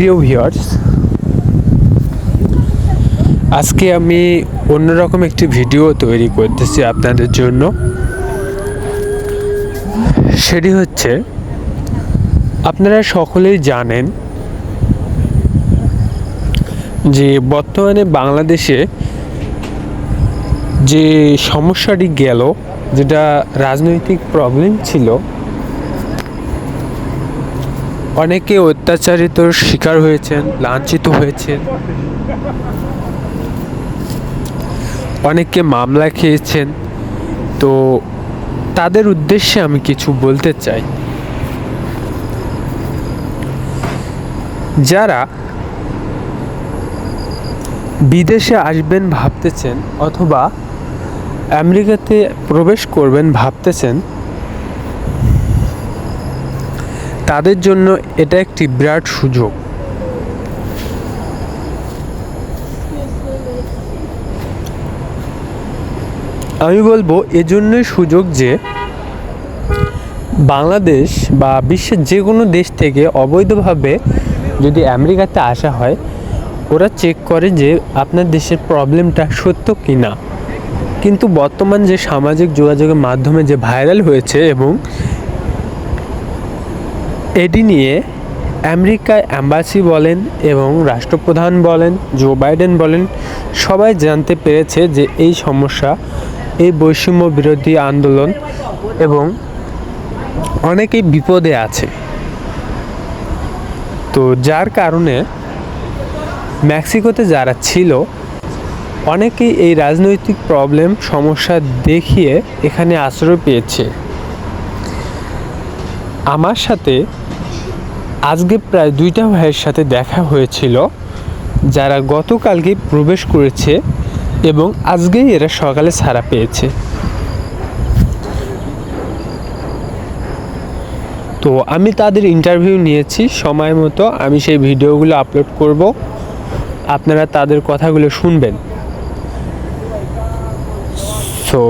প্রিয় ভিউয়ার্স, আজকে আমি অন্যরকম একটি ভিডিও তৈরি করতেছি আপনাদের জন্য। সেটি হচ্ছে, আপনারা সকলেই জানেন যে বর্তমানে বাংলাদেশে যে সমস্যাটি গেল, যেটা রাজনৈতিক প্রবলেম ছিল অনেকে অত্যাচারিত শিকার হয়েছেন, লাঞ্ছিত হয়েছেন। অনেকে মামলা খেয়েছেন। তো তাদের উদ্দেশ্যে আমি কিছু বলতে চাই। যারা বিদেশে আসবেন ভাবতেছেন অথবা আমেরিকাতে প্রবেশ করবেন ভাবতেছেন তাদের জন্য এটা একটি বিরাট সুযোগ। আমি বলব এজন্যই সুযোগ যে বাংলাদেশ বা বিশ্বের যে কোনো দেশ থেকে অবৈধভাবে যদি আমেরিকাতে আসা হয়, ওরা চেক করে যে আপনার দেশের প্রবলেমটা সত্য কি না কিন্তু বর্তমান যে সামাজিক যোগাযোগের মাধ্যমে যে ভাইরাল হয়েছে এবং এটি নিয়ে আমেরিকায় অ্যাম্বাসি বলেন এবং রাষ্ট্রপ্রধান বলেন, জো বাইডেন বলেন, সবাই জানতে পেরেছে যে এই সমস্যা, এই বৈষম্য বিরোধী আন্দোলন এবং অনেকেই বিপদে আছে। তো যার কারণে মেক্সিকোতে যারা ছিল, অনেকেই এই রাজনৈতিক প্রবলেম, সমস্যা দেখিয়ে এখানে আশ্রয় পেয়েছে। আমার সাথে আজকে প্রায় দুইটা ভাইয়ের সাথে দেখা হয়েছিল, যারা গতকালকে প্রবেশ করেছে এবং আজকেই এরা সকালে ছাড়া পেয়েছে। তো আমি তাদের ইন্টারভিউ নিয়েছি, সময় মতো আমি সেই ভিডিওগুলো আপলোড করব। আপনারা তাদের কথাগুলো শুনবেন। সো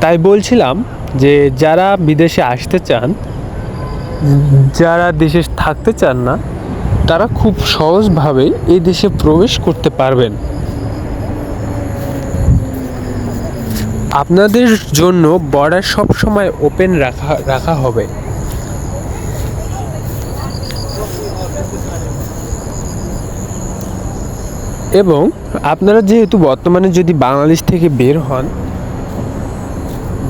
তাই বলছিলাম যে যারা বিদেশে আসতে চান যারা দেশে থাকতে চান না, তারা খুব সহজভাবে এই দেশে প্রবেশ করতে পারবেন। আপনাদের জন্য বর্ডার সব সময় ওপেন রাখা রাখা হবে। এবং আপনারা যেহেতু বর্তমানে যদি বাংলাদেশ থেকে বের হন,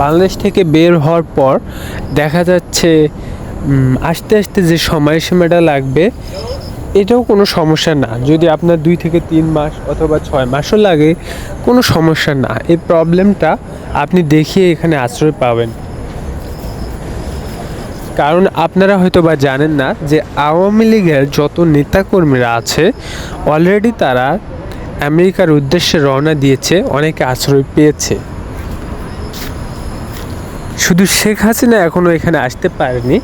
বাংলাদেশ থেকে বের হওয়ার পর দেখা যাচ্ছে আস্তে আস্তে যে সময়সীমাটা লাগবে, এটাও কোনো সমস্যা না। যদি আপনার দুই থেকে তিন মাস অথবা ছয় মাসও লাগে, কোনো সমস্যা না। এই প্রবলেমটা আপনি দেখিয়ে এখানে আশ্রয় পাবেন। কারণ আপনারা হয়তো বা জানেন না যে আওয়ামী লীগের যত নেতাকর্মীরা আছে অলরেডি তারা আমেরিকার উদ্দেশ্যে রওনা দিয়েছে, অনেকে আশ্রয় পেয়েছে। শুধু শেখ হাসিনা এখনও এখানে আসতে পারেনি।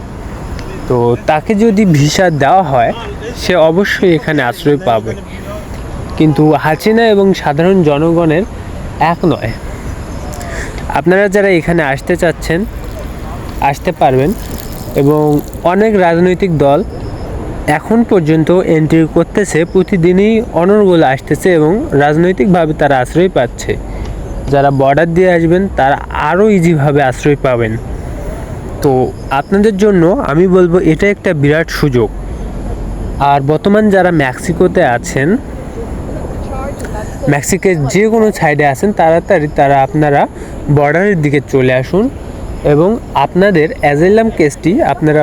তো তাকে যদি ভিসা দেওয়া হয়, সে অবশ্যই এখানে আশ্রয় পাবে। কিন্তু হাসিনা এবং সাধারণ জনগণের এক নয়। আপনারা যারা এখানে আসতে চাচ্ছেন, আসতে পারবেন এবং অনেক রাজনৈতিক দল এখন পর্যন্ত এন্ট্রি করতেছে, প্রতিদিনই অনর্গল আসতেছে এবং রাজনৈতিকভাবে তারা আশ্রয় পাচ্ছে। যারা বর্ডার দিয়ে আসবেন, তারা আরও ইজিভাবে আশ্রয় পাবেন। তো আপনাদের জন্য আমি বলব এটা একটা বিরাট সুযোগ। আর বর্তমান যারা মেক্সিকোতে আছেন মেক্সিকের যে কোনো সাইডে আছেন, তাড়াতাড়ি তারা আপনারা বর্ডারের দিকে চলে আসুন এবং আপনাদের অ্যাজেলাম কেসটি আপনারা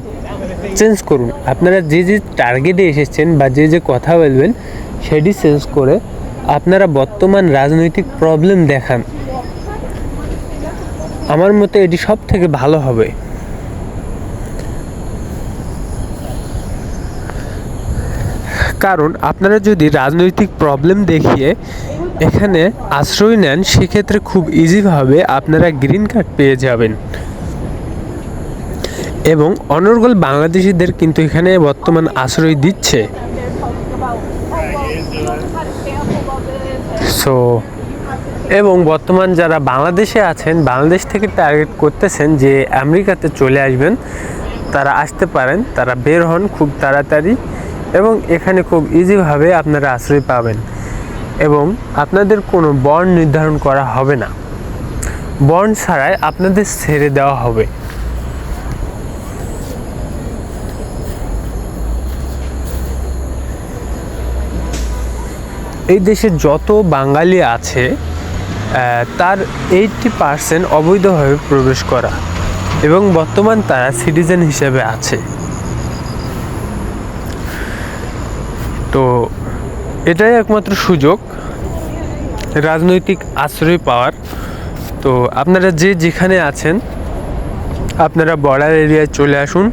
চেঞ্জ করুন। আপনারা যে যে টার্গেটে এসেছেন বা যে যে কথা বলবেন, সেটি চেঞ্জ করে আপনারা বর্তমান রাজনৈতিক প্রবলেম দেখান। আমার মতে এটি সব থেকে ভালো হবে। কারণ আপনারা যদি রাজনৈতিক প্রবলেম দেখিয়ে এখানে আশ্রয় নেন, সেক্ষেত্রে খুব ইজিভাবে আপনারা গ্রিন কার্ড পেয়ে যাবেন। এবং অনর্গল বাংলাদেশিদের কিন্তু এখানে বর্তমান আশ্রয় দিচ্ছে। সো এবং বর্তমান যারা বাংলাদেশে আছেন, বাংলাদেশ থেকে টার্গেট করতেছেন যে আমেরিকাতে চলে আসবেন, তারা আসতে পারেন, তারা বের হন খুব তাড়াতাড়ি। এবং এখানে খুব ইজিভাবে আপনারা আশ্রয় পাবেন। এবং আপনাদের কোনো বন্ড নির্ধারণ করা হবে না। বন্ড ছাড়াই আপনাদের ছেড়ে দেওয়া হবে। এই দেশে যত বাঙালি আছে তার এইটটি পার্সেন্ট অবৈধভাবে প্রবেশ করা। এবং বর্তমান তারা সিটিজেন হিসেবে আছে। তো এটাই একমাত্র সুযোগ, রাজনৈতিক আশ্রয় পাওয়ার। তো আপনারা যে যেখানে আছেন, আপনারা বর্ডার এরিয়ায় চলে আসুন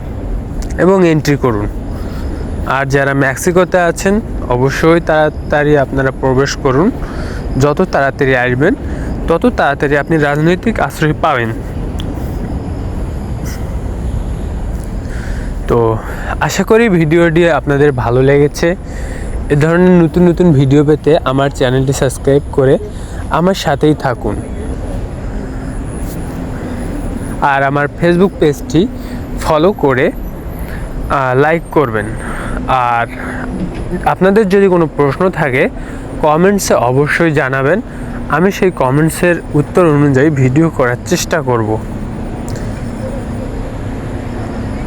এবং এন্ট্রি করুন। আর যারা মেক্সিকোতে আছেন, অবশ্যই তাড়াতাড়ি আপনারা প্রবেশ করুন। যত তাড়াতাড়ি আসবেন, তত তাড়াতাড়ি আপনি রাজনৈতিক আশ্রয় পাবেন। তো আশা করি ভিডিওটি আপনাদের ভালো লেগেছে। এ ধরনের নতুন নতুন ভিডিও পেতে আমার চ্যানেলটি সাবস্ক্রাইব করে আমার সাথেই থাকুন। আর আমার ফেসবুক পেজটি ফলো করে লাইক করবেন। আর আপনাদের যদি কোনো প্রশ্ন থাকে, কমেন্টসে অবশ্যই জানাবেন। আমি সেই কমেন্টসের উত্তর অনুযায়ী ভিডিও করার চেষ্টা করব।